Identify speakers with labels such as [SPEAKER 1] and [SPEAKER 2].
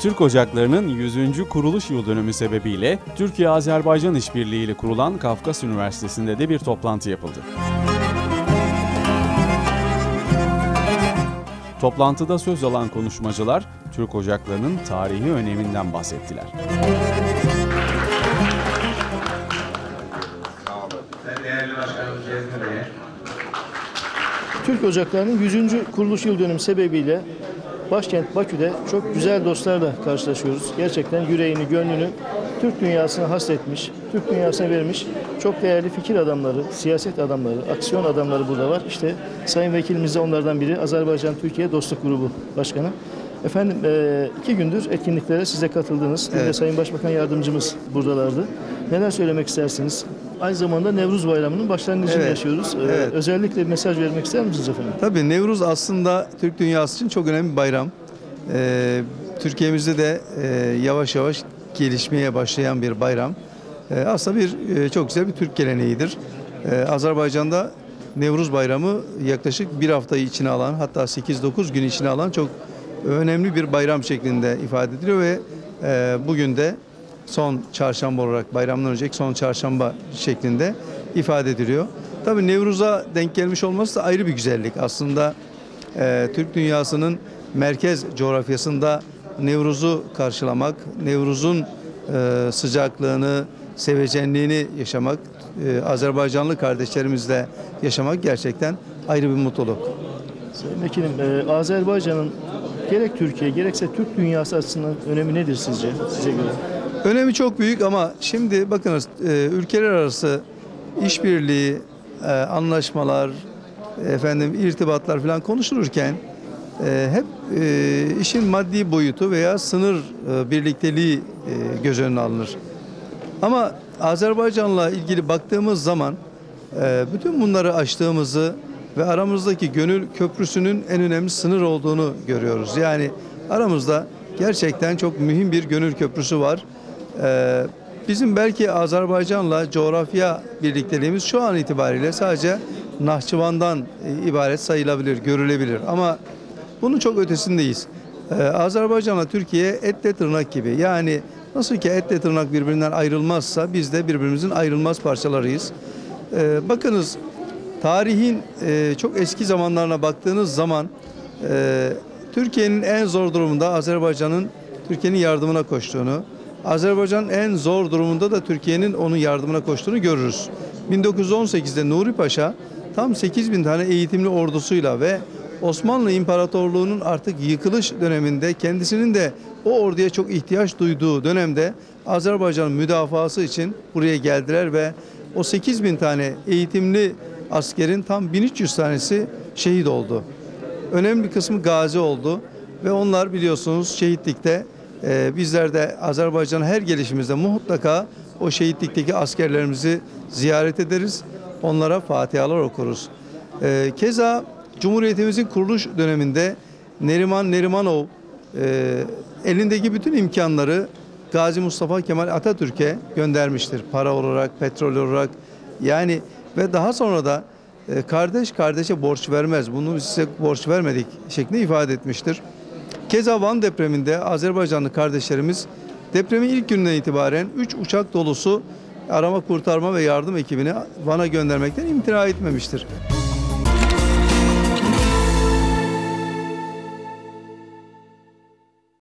[SPEAKER 1] Türk Ocakları'nın 100. kuruluş yıl dönümü sebebiyle Türkiye-Azerbaycan işbirliği ile kurulan Kafkas Üniversitesi'nde de bir toplantı yapıldı. Toplantıda söz alan konuşmacılar Türk Ocakları'nın tarihi öneminden bahsettiler.
[SPEAKER 2] Türk Ocakları'nın 100. kuruluş yıl dönümü sebebiyle başkent Bakü'de çok güzel dostlarla karşılaşıyoruz. Gerçekten yüreğini, gönlünü Türk dünyasına hasretmiş, Türk dünyasına vermiş çok değerli fikir adamları, siyaset adamları, aksiyon adamları burada var. İşte Sayın Vekilimiz de onlardan biri. Azerbaycan-Türkiye Dostluk Grubu Başkanı. Efendim e, iki gündür etkinliklere siz de katıldınız. Bir de Sayın Başbakan Yardımcımız buradalardı. Neler söylemek istersiniz? Aynı zamanda Nevruz Bayramı'nın başlangıcını
[SPEAKER 3] Evet,
[SPEAKER 2] yaşıyoruz. E,
[SPEAKER 3] evet.
[SPEAKER 2] Özellikle mesaj vermek ister misiniz efendim?
[SPEAKER 3] Tabii Nevruz aslında Türk dünyası için çok önemli bir bayram. Ee, Türkiye'mizde de e, yavaş yavaş gelişmeye başlayan bir bayram. Ee, aslında bir e, çok güzel bir Türk geleneğidir. Ee, Azerbaycan'da Nevruz Bayramı yaklaşık bir haftayı içine alan hatta 8-9 gün içine alan çok önemli bir bayram şeklinde ifade ediliyor ve e, bugün de son çarşamba olarak bayramdan önceki son çarşamba şeklinde ifade ediliyor. Tabii Nevruz'a denk gelmiş olması da ayrı bir güzellik. Aslında e, Türk dünyasının merkez coğrafyasında Nevruz'u karşılamak, Nevruz'un e, sıcaklığını, sevecenliğini yaşamak, e, Azerbaycanlı kardeşlerimizle yaşamak gerçekten ayrı bir mutluluk.
[SPEAKER 2] Sayın Vekilim, e, Azerbaycan'ın gerek Türkiye gerekse Türk dünyası açısından önemi nedir sizce? Size göre.
[SPEAKER 3] Önemi çok büyük ama şimdi bakınız e, ülkeler arası işbirliği, e, anlaşmalar, efendim irtibatlar falan konuşulurken e, hep işin maddi boyutu veya sınır birlikteliği göz önüne alınır. Ama Azerbaycan'la ilgili baktığımız zaman bütün bunları aştığımızı ve aramızdaki gönül köprüsünün en önemli sınır olduğunu görüyoruz. Yani aramızda gerçekten çok mühim bir gönül köprüsü var. E, bizim belki Azerbaycan'la coğrafya birlikteliğimiz şu an itibariyle sadece Nahçıvan'dan e, ibaret sayılabilir, görülebilir. Ama bunun çok ötesindeyiz. Ee, Azerbaycan'la Türkiye etle tırnak gibi. Yani nasıl ki etle tırnak birbirinden ayrılmazsa biz de birbirimizin ayrılmaz parçalarıyız. Ee, bakınız tarihin e, çok eski zamanlarına baktığınız zaman e, Türkiye'nin en zor durumunda Azerbaycan'ın Türkiye'nin yardımına koştuğunu, Azerbaycan'ın en zor durumunda da Türkiye'nin onun yardımına koştuğunu görürüz. 1918'de Nuri Paşa tam 8 bin tane eğitimli ordusuyla ve Osmanlı İmparatorluğu'nun artık yıkılış döneminde kendisinin de o orduya çok ihtiyaç duyduğu dönemde Azerbaycan'ın müdafası için buraya geldiler ve o 8 bin tane eğitimli askerin tam 1300 tanesi şehit oldu. Önemli bir kısmı gazi oldu ve onlar biliyorsunuz şehitlikte e, bizler de Azerbaycan'a her gelişimizde mutlaka o şehitlikteki askerlerimizi ziyaret ederiz. Onlara fatihalar okuruz. E, keza Cumhuriyetimizin kuruluş döneminde Neriman Nerimanov e, elindeki bütün imkanları Gazi Mustafa Kemal Atatürk'e göndermiştir. Para olarak, petrol olarak yani ve daha sonra da e, kardeş kardeşe borç vermez. Bunu size borç vermedik şeklinde ifade etmiştir. Keza Van depreminde Azerbaycanlı kardeşlerimiz depremin ilk günden itibaren 3 uçak dolusu arama kurtarma ve yardım ekibini Van'a göndermekten imtina etmemiştir.